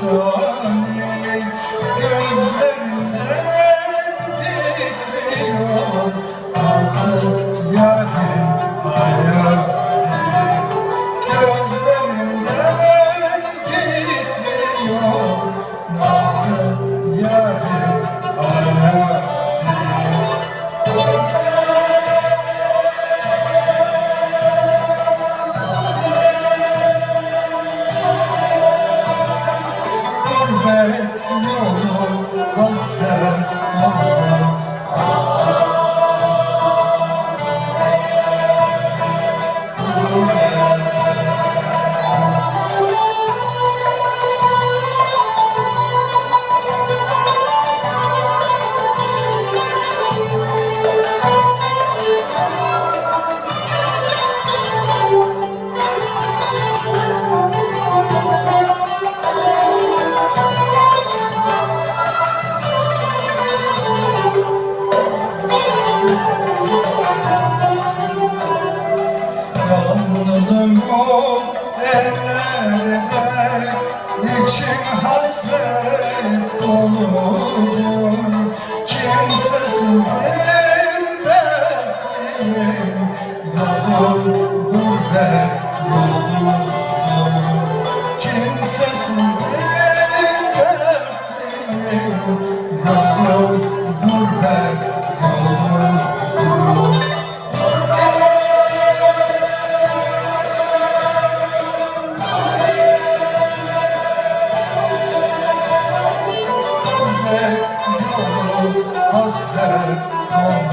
서 Gurbet yolu Yalnızım bu ellerde içim hasret doludur? Kimsesizim dertliyim Yolum gurbet yoludur Kimsesizim dertliyim Yolum gurbet ve yolu hasret dolu